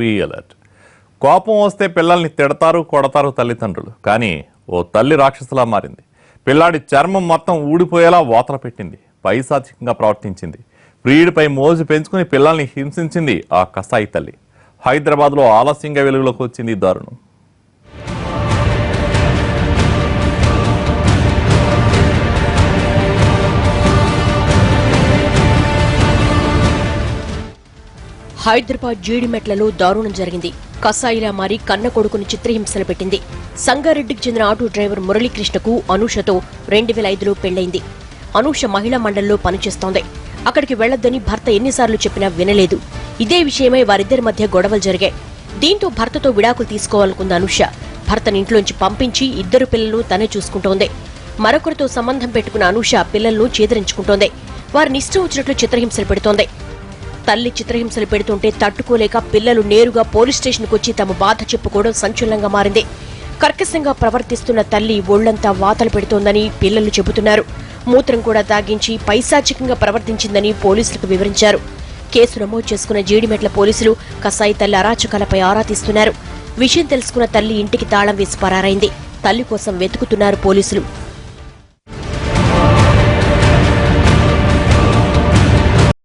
Be alert. కోపం వస్తే పిల్లల్ని తిడతారు కొడతారు తల్లిదండ్రులు. కానీ ఓ తల్లి రాక్షసులా మారింది. పిల్లాడి చర్మం మొత్తం ఊడిపోయేలా వాతల పెట్టింది. పైశాచికంగా ప్రవర్తించింది. ప్రియుడిపై మోజు పెంచుకుని పిల్లల్ని హింసించింది ఆ కసాయి తల్లి. హైదరాబాద్లో ఆలస్యంగా వెలుగులోకి వచ్చింది ఈ దారుణం. హైదరాబాద్ జీడిమెట్లలో దారుణం జరిగింది. కసాయిలా మారి కన్న కొడుకుని చిత్రహింసలు పెట్టింది. సంగారెడ్డికి చెందిన ఆటో డ్రైవర్ మురళీకృష్ణకు అనూషతో రెండు వేల ఐదులో పెళ్ళైంది అనూష మహిళా మండలిలో పనిచేస్తోంది. అక్కడికి వెళ్ళొద్దని భర్త ఎన్నిసార్లు చెప్పినా వినలేదు. ఇదే విషయమై వారిద్దరి మధ్య గొడవలు జరిగాయి. దీంతో భర్తతో విడాకులు తీసుకోవాలనుకుంది అనూష. భర్తని ఇంట్లోంచి పంపించి ఇద్దరు పిల్లలను తనే చూసుకుంటోంది. మరొకరితో సంబంధం పెట్టుకున్న అనూష పిల్లలను చేదరించుకుంటోంది. వారిని ఇష్టం వచ్చినట్లు చిత్రహింసలు పెడుతోంది. తల్లి చిత్రహింసలు పెడుతుంటే తట్టుకోలేక పిల్లలు నేరుగా పోలీస్ స్టేషన్కు వచ్చి తమ బాధ చెప్పుకోవడం సంచలనంగా మారింది. కర్కశంగా ప్రవర్తిస్తున్న తల్లి ఒళ్ళంతా వాతలు పెడుతోందని పిల్లలు చెబుతున్నారు. మూత్రం కూడా తాగించి పైశాచికంగా ప్రవర్తించిందని పోలీసులకు వివరించారు. కేసు నమోదు చేసుకున్న జీడిమెట్ల పోలీసులు కసాయి తల్లి అరాచకాలపై ఆరా తీస్తున్నారు. విషయం తెలుసుకున్న తల్లి ఇంటికి తాళం వేసి పరారైంది. తల్లి కోసం వెతుకుతున్నారు పోలీసులు.